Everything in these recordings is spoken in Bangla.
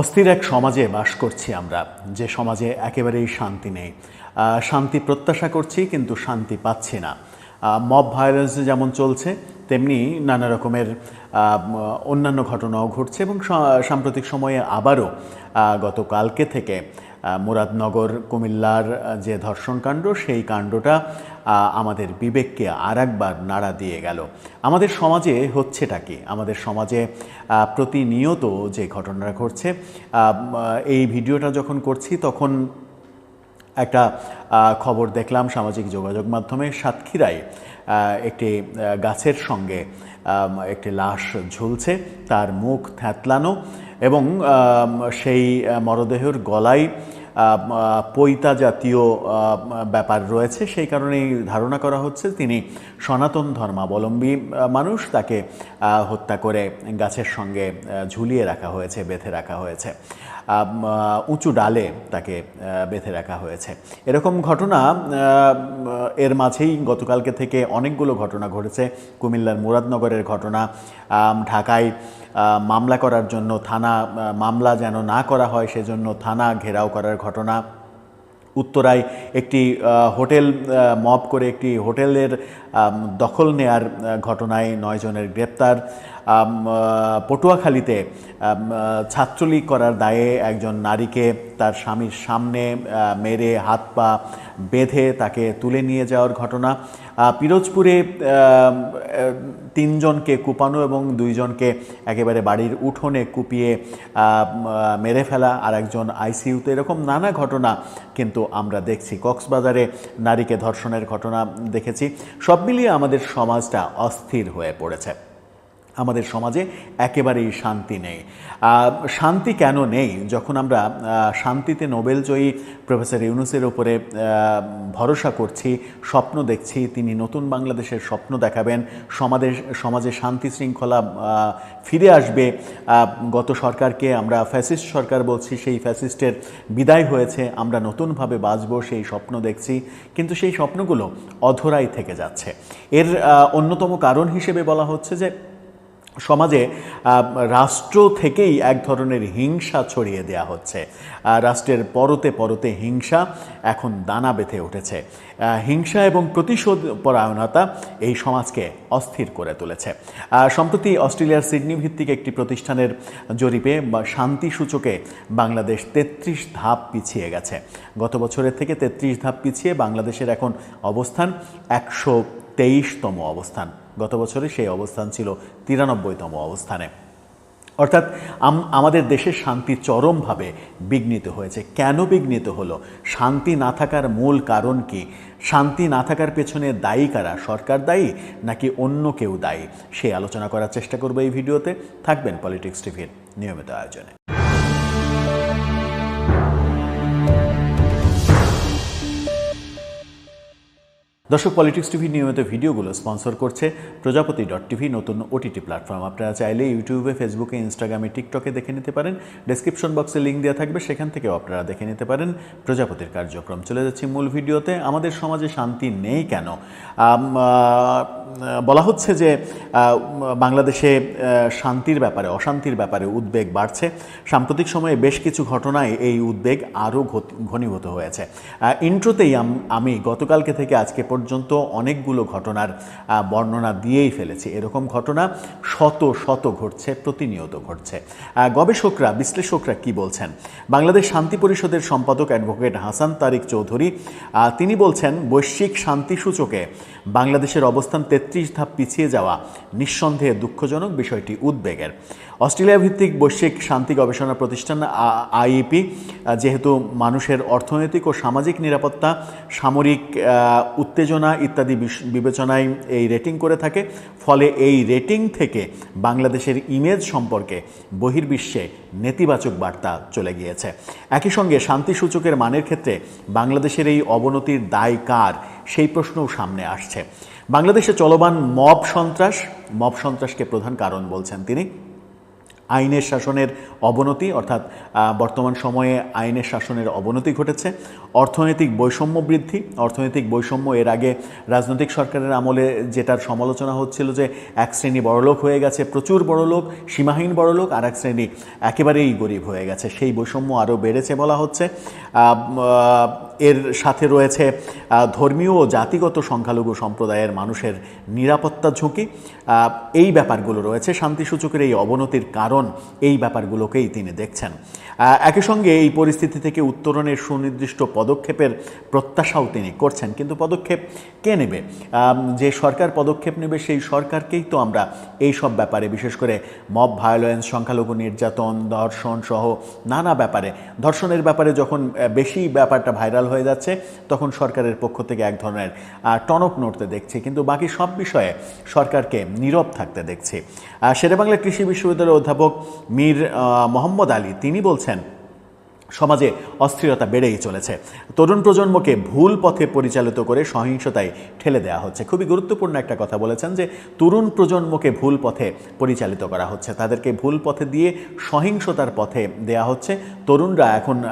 অস্থির এক সমাজে বাস করছি আমরা, যে সমাজে একেবারেই শান্তি নেই। শান্তি প্রত্যাশা করছি কিন্তু শান্তি পাচ্ছি না। মব ভায়োলেন্স যেমন চলছে, তেমনি নানা রকমের অন্যান্য ঘটনাও ঘটছে এবং সাম্প্রতিক সময়ে আবারও গতকালকে থেকে মুরাদনগর, কুমিল্লার যে ধর্ষণকাণ্ড, সেই কাণ্ডটা আমাদের বিবেককে আর একবার নাড়া দিয়ে গেল। আমাদের সমাজে হচ্ছেটা কি? আমাদের সমাজে প্রতিনিয়ত যে ঘটনাটা ঘটছে এই ভিডিওটা যখন করছি, তখন একটা খবর দেখলাম সামাজিক যোগাযোগ মাধ্যমে সাতক্ষীরায় একটি গাছের সঙ্গে একটি লাশ ঝুলছে, তার মুখ থ্যাতলানো এবং সেই মরদেহের গলায় পৈতা জাতীয় ব্যাপার রয়েছে। সেই কারণেই ধারণা করা হচ্ছে তিনি সনাতন ধর্মাবলম্বী মানুষ তাকে হত্যা করে গাছের সঙ্গে ঝুলিয়ে রাখা হয়েছে, বেঁধে রাখা হয়েছে। উঁচু ডালে তাকে বেঁধে রাখা হয়েছে। এরকম ঘটনা এর মাঝেই গতকালকে থেকে অনেকগুলো ঘটনা ঘটেছে। কুমিল্লার মুরাদনগরের ঘটনা ঢাকায় মামলা করার জন্য থানা মামলা যেন না করা হয়, সেজন্য থানা ঘেরাও করার ঘটনা। উত্তরায় একটি হোটেল মব করে একটি হোটেলের দখল নেয়ার ঘটনায় নয়জনের গ্রেপ্তার। পটুয়াখালীতে ছাত্রলীগ করার দায়ে একজন নারীকে তার স্বামীর সামনে মেরে হাত পা বেঁধে তাকে তুলে নিয়ে যাওয়ার ঘটনা। পিরোজপুরে তিনজনকে কুপানো এবং দুইজনকে একেবারে বাড়ির উঠোনে কুপিয়ে মেরে ফেলা আর একজন আইসিইউতে এরকম নানা ঘটনা কিন্তু আমরা দেখছি। কক্সবাজারে নারীকে ধর্ষণের ঘটনা দেখেছি। সব মিলিয়ে আমাদের সমাজটা অস্থির হয়ে পড়েছে। আমাদের সমাজে একেবারেই শান্তি নেই। শান্তি কেন নেই? যখন আমরা শান্তিতে নোবেলজয়ী প্রফেসর ইউনুসের উপরে ভরসা করছি, স্বপ্ন দেখছি, তিনি নতুন বাংলাদেশের স্বপ্ন দেখাবেন, সমাজে সমাজে শান্তি শৃঙ্খলা ফিরে আসবে গত সরকারকে আমরা ফ্যাসিস্ট সরকার বলছি, সেই ফ্যাসিস্টের বিদায় হয়েছে, আমরা নতুনভাবে বাঁচব, সেই স্বপ্ন দেখছি, কিন্তু সেই স্বপ্নগুলো অধরাই থেকে যাচ্ছে। এর অন্যতম কারণ হিসেবে বলা হচ্ছে যে সমাজে রাষ্ট্র থেকেই এক ধরনের হিংসা ছড়িয়ে দেওয়া হচ্ছে। রাষ্ট্রের পরতে পরতে হিংসা এখন দানা বেঁধে উঠেছে। হিংসা এবং প্রতিশোধ পরায়ণতা এই সমাজকে অস্থির করে তুলেছে। সম্প্রতি অস্ট্রেলিয়ার সিডনি ভিত্তিক একটি প্রতিষ্ঠানের জরিপে বা শান্তি সূচকে বাংলাদেশ তেত্রিশ ধাপ পিছিয়ে গেছে। গত বছরের থেকে তেত্রিশ ধাপ পিছিয়ে বাংলাদেশের এখন অবস্থান একশো তেইশতম অবস্থান। গত বছরে সেই অবস্থান ছিল তিরানব্বইতম অবস্থানে। অর্থাৎ আম- আমাদের দেশের শান্তি চরমভাবে বিঘ্নিত হয়েছে। কেন বিঘ্নিত হলো? শান্তি না থাকার মূল কারণ কি? শান্তি না থাকার পেছনে দায়ী কারা? সরকার দায়ী নাকি অন্য কেউ দায়ী? সেই আলোচনা করার চেষ্টা করব এই ভিডিওতে। থাকবেন পলিটিক্স টিভির নিয়মিত আয়োজনে। দর্শক পলিটিক্স টিভি নিয়মিত ভিডিওগুলো স্পন্সর করছে প্রজাপতি ডট টিভি নতুন ওটিটি প্ল্যাটফর্ম আপনারা চাইলে ইউটিউবে ফেসবুকে ইনস্টাগ্রামে টিকটকে দেখে নিতে পারেন। ডেসক্রিপশন বক্সে লিঙ্ক দেওয়া থাকবে, সেখান থেকেও আপনারা দেখে নিতে পারেন প্রজাপতির কার্যক্রম। চলে যাচ্ছি মূল ভিডিওতে। আমাদের সমাজে শান্তি নেই কেন? বলা হচ্ছে যে বাংলাদেশে শান্তির ব্যাপারে, অশান্তির ব্যাপারে উদ্বেগ বাড়ছে। সাম্প্রতিক সময়ে বেশ কিছু ঘটনায় এই উদ্বেগ আরও ঘনীভূত হয়েছে। ইন্ট্রোতেই আম- আমি গতকালকে থেকে আজকে পর্যন্ত অনেকগুলো ঘটনার বর্ণনা দিয়েই ফেলেছি। এরকম ঘটনা শত শত ঘটছে, প্রতিনিয়ত ঘটছে। গবেষকরা, বিশ্লেষকরা কি বলছেন? বাংলাদেশ শান্তি পরিষদের সম্পাদক অ্যাডভোকেট হাসান তারিক চৌধুরী তিনি বলছেন, বৈশ্বিক শান্তি সূচকে বাংলাদেশের অবস্থান তেত্রিশ ধাপ পিছিয়ে যাওয়া নিঃসন্দেহে দুঃখজনক বিষয়টি উদ্বেগের। অস্ট্রেলিয়া ভিত্তিক বৈশ্বিক শান্তি গবেষণা প্রতিষ্ঠান আইইপি, যেহেতু মানুষের অর্থনৈতিক ও সামাজিক নিরাপত্তা, সামরিক উত্তেজনা ইত্যাদি বিবেচনায় এই রেটিং করে থাকে। ফলে এই রেটিং থেকে বাংলাদেশের ইমেজ সম্পর্কে বহির্বিশ্বে নেতিবাচক বার্তা চলে গিয়েছে। একই সঙ্গে শান্তি সূচকের মানের ক্ষেত্রে বাংলাদেশের এই অবনতির দায় কার? সেই প্রশ্নও সামনে আসছে। বাংলাদেশে চলমান মব সন্ত্রাস, মব সন্ত্রাসকে প্রধান কারণ বলছেন তিনি। আইনের শাসনের অবনতি, অর্থাৎ বর্তমান সময়ে আইনের শাসনের অবনতি ঘটেছে। অর্থনৈতিক বৈষম্য বৃদ্ধি, অর্থনৈতিক বৈষম্য এর আগে রাজনৈতিক সরকারের আমলে যেটার সমালোচনা হচ্ছিল যে এক শ্রেণি বড়লোক হয়ে গেছে, প্রচুর বড়লোক, সীমাহীন বড়লোক, আর এক শ্রেণি একেবারেই গরিব হয়ে গেছে। সেই বৈষম্য আরও বেড়েছে বলা হচ্ছে। এর সাথে রয়েছে ধর্মীয় ও জাতিগত সংখ্যালঘু সম্প্রদায়ের মানুষের নিরাপত্তা ঝুঁকি। এই ব্যাপারগুলো রয়েছে। শান্তিসূচকের এই অবনতির কারণ এই ব্যাপারগুলোকেই তিনি দেখছেন। একই সঙ্গে এই পরিস্থিতি থেকে উত্তরণের সুনির্দিষ্ট পদক্ষেপের প্রত্যাশাও তিনি করছেন। কিন্তু পদক্ষেপ কে নেবে? যে সরকার পদক্ষেপ নেবে সেই সরকারকেই তো আমরা এই সব ব্যাপারে, বিশেষ করে মব ভায়োলেন্স, সংখ্যালঘু নির্যাতন ধর্ষণ সহ নানা ব্যাপারে, ধর্ষণের ব্যাপারে যখন বেশি ব্যাপারটা ভাইরাল হয়ে যাচ্ছে তখন সরকারের পক্ষ থেকে এক ধরনের টনক নড়তে দেখছে কিন্তু বাকি সব বিষয়ে সরকারকে নীরব থাকতে দেখছে। আহ, শেরেবাংলা কৃষি বিশ্ববিদ্যালয়ের অধ্যাপক মীর মোহাম্মদ আলী তিনি বলছেন সমাজে অস্থিরতা বেড়েই চলেছে। তরুণ প্রজন্মকে ভুল পথে পরিচালিত করে সহিংসতায় ঠেলে দেওয়া হচ্ছে। খুবই গুরুত্বপূর্ণ একটা কথা বলেছেন যে, তরুণ প্রজন্মকে ভুল পথে পরিচালিত করা হচ্ছে। তাদেরকে ভুল পথে দিয়ে সহিংসতার পথে দেয়া হচ্ছে। তরুণরা এখন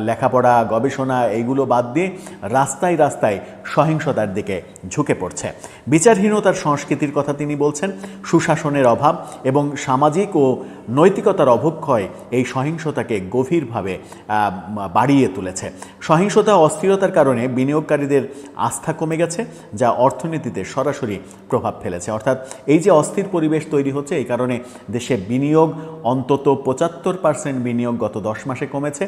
লেখাপড়া, গবেষণা এইগুলো বাদ দিয়ে রাস্তায় রাস্তায় সহিংসতার দিকে ঝুঁকে পড়ছে। বিচারহীনতার সংস্কৃতির কথা তিনি বলছেন, সুশাসনের অভাব এবং সামাজিক ও নৈতিকতার অবক্ষয় এই সহিংসতাকে গভীরভাবে বাড়িয়ে তুলেছে। সহিংসতা অস্থিরতার কারণে বিনিয়োগকারীদের আস্থা কমে গেছে, যা অর্থনীতিতে সরাসরি প্রভাব ফেলেছে। অর্থাৎ এই যে অস্থির পরিবেশ তৈরি হচ্ছে, এই কারণে দেশে বিনিয়োগ অন্তত পঁচাত্তর পার্সেন্ট বিনিয়োগ গত দশ মাসে কমেছে।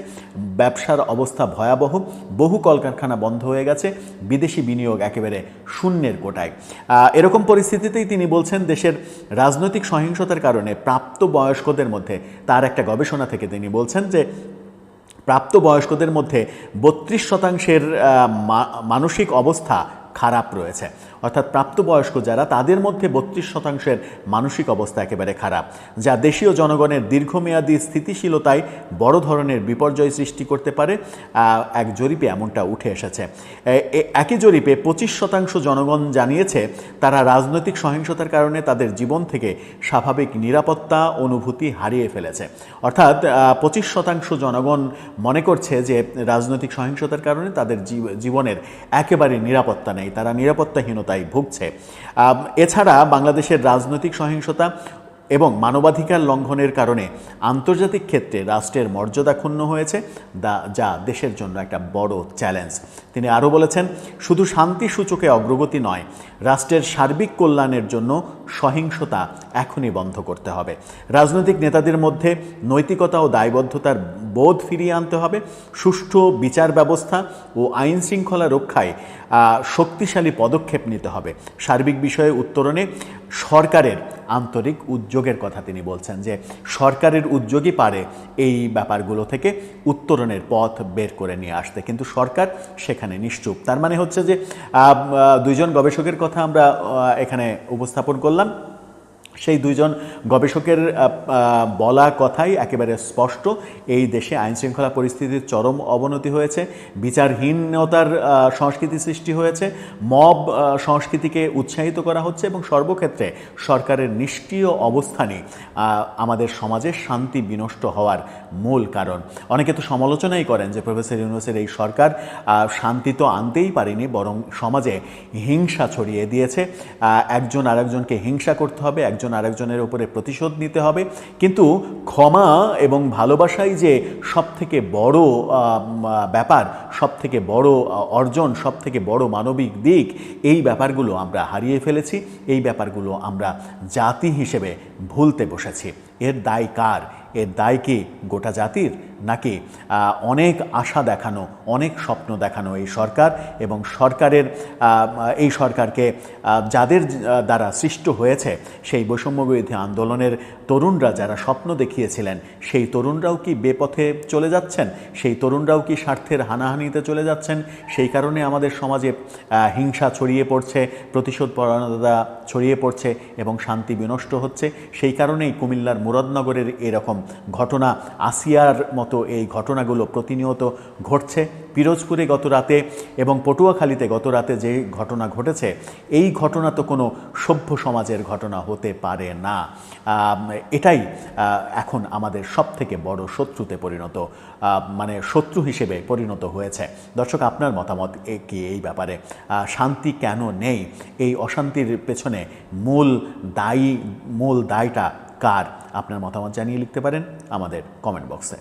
ব্যবসার অবস্থা ভয়াবহ। বহু কলকারখানা বন্ধ হয়ে গেছে। বিদেশি বিনিয়োগ একেবারে শূন্যের কোটায়। এরকম পরিস্থিতিতেই তিনি বলছেন, দেশের রাজনৈতিক সহিংসতার কারণে প্রাপ্ত বয়স্কদের মধ্যে তার একটা গবেষণা থেকে তিনি বলছেন যে প্রাপ্তবয়স্কদের মধ্যে বত্রিশ শতাংশের মানসিক অবস্থা খারাপ রয়েছে। অর্থাৎ প্রাপ্তবয়স্ক যারা, তাদের মধ্যে বত্রিশ শতাংশের মানসিক অবস্থা একেবারে খারাপ, যা দেশীয় জনগণের দীর্ঘমেয়াদী স্থিতিশীলতায় বড় ধরনের বিপর্যয় সৃষ্টি করতে পারে। এক জরিপে এমনটা উঠে এসেছে। একই জরিপে পঁচিশ শতাংশ জনগণ জানিয়েছে, তারা রাজনৈতিক সহিংসতার কারণে তাদের জীবন থেকে স্বাভাবিক নিরাপত্তা, অনুভূতি হারিয়ে ফেলেছে। অর্থাৎ পঁচিশ শতাংশ জনগণ মনে করছে যে, রাজনৈতিক সহিংসতার কারণে তাদের জীব- জীবনের একেবারে নিরাপত্তা নেই, তারা নিরাপত্তাহীনতায় ভুগছে। এছাড়া বাংলাদেশের রাজনৈতিক সহিংসতা এবং মানবাধিকার লঙ্ঘনের কারণে আন্তর্জাতিক ক্ষেত্রে রাষ্ট্রের মর্যাদা ক্ষুণ্ণ হয়েছে যা দেশের জন্য একটা বড় চ্যালেঞ্জ তিনি আরও বলেছেন, শুধু শান্তি সূচকে অগ্রগতি নয়, রাষ্ট্রের সার্বিক কল্যাণের জন্য সহিংসতা এখনই বন্ধ করতে হবে। রাজনৈতিক নেতাদের মধ্যে নৈতিকতা ও দায়বদ্ধতার বোধ ফিরিয়ে আনতে হবে। সুষ্ঠু বিচার ব্যবস্থা ও আইন শৃঙ্খলা রক্ষায় শক্তিশালী পদক্ষেপ নিতে হবে। সার্বিক বিষয়ে উত্তরণে সরকারের আন্তরিক উদ্যোগের কথা তিনি বলছেন যে সরকারের উদ্যোগই পারে এই ব্যাপারগুলো থেকে উত্তরণের পথ বের করে নিয়ে আসতে। কিন্তু সরকার সেখানে নিশ্চুপ। তার মানে হচ্ছে যে দুইজন গবেষকের কথা আমরা এখানে উপস্থাপন করলাম। সেই দুইজন গবেষকের বলা কথাই একেবারে স্পষ্ট। এই দেশে আইনশৃঙ্খলা পরিস্থিতির চরম অবনতি হয়েছে, বিচারহীনতার সংস্কৃতি সৃষ্টি হয়েছে, মব সংস্কৃতিকে উৎসাহিত করা হচ্ছে এবং সর্বক্ষেত্রে সরকারের নিষ্ক্রিয় অবস্থানই আমাদের সমাজে শান্তি বিনষ্ট হওয়ার মূল কারণ। অনেকে তো সমালোচনাই করেন যে প্রফেসর ইউনুসের এই সরকার শান্তি তো আনতেই পারেনি, বরং সমাজে হিংসা ছড়িয়ে দিয়েছে। একজন আরেকজনকে হিংসা করতে হবে, একজন আরেকজনের উপরে প্রতিশোধ নিতে হবে। কিন্তু ক্ষমা এবং ভালোবাসাই যে সবথেকে বড় ব্যাপার সব থেকে বড় অর্জন সব থেকে বড় মানবিক দিক, এই ব্যাপারগুলো আমরা হারিয়ে ফেলেছি। এই ব্যাপারগুলো আমরা জাতি হিসেবে ভুলতে বসেছি। এর দায় কার? এর দায় কি গোটা জাতির? নাকি অনেক আশা দেখানো, অনেক স্বপ্ন দেখানো এই সরকার এবং সরকারের এই সরকারকে যাদের দ্বারা সৃষ্ট হয়েছে সেই বৈষম্যবিরোধী আন্দোলনের তরুণরা যারা স্বপ্ন দেখিয়েছিলেন, সেই তরুণরাও কি বেপথে চলে যাচ্ছেন? সেই তরুণরাও কি স্বার্থের হানাহানিতে চলে যাচ্ছেন? সেই কারণে আমাদের সমাজে হিংসা ছড়িয়ে পড়ছে, প্রতিশোধ পরায়ণতা ছড়িয়ে পড়ছে এবং শান্তি বিনষ্ট হচ্ছে। সেই কারণেই কুমিল্লার মুরাদনগরের এরকম ঘটনা আসিয়ার মতো মতো এই ঘটনাগুলো প্রতিনিয়ত ঘটছে। পিরোজপুরে গত রাতে এবং পটুয়াখালীতে গত রাতে যে ঘটনা ঘটেছে, এই ঘটনা তো কোনো সভ্য সমাজের ঘটনা হতে পারে না। এটাই এখন আমাদের সব থেকে বড় শত্রুতে পরিণত মানে শত্রু হিসেবে পরিণত হয়েছে। দর্শক, আপনার মতামত কি এই ব্যাপারে? শান্তি কেন নেই? এই অশান্তির পেছনে মূল দায়ী, মূল দায়টা কার? আপনার মতামত জানিয়ে লিখতে পারেন আমাদের কমেন্ট বক্সে।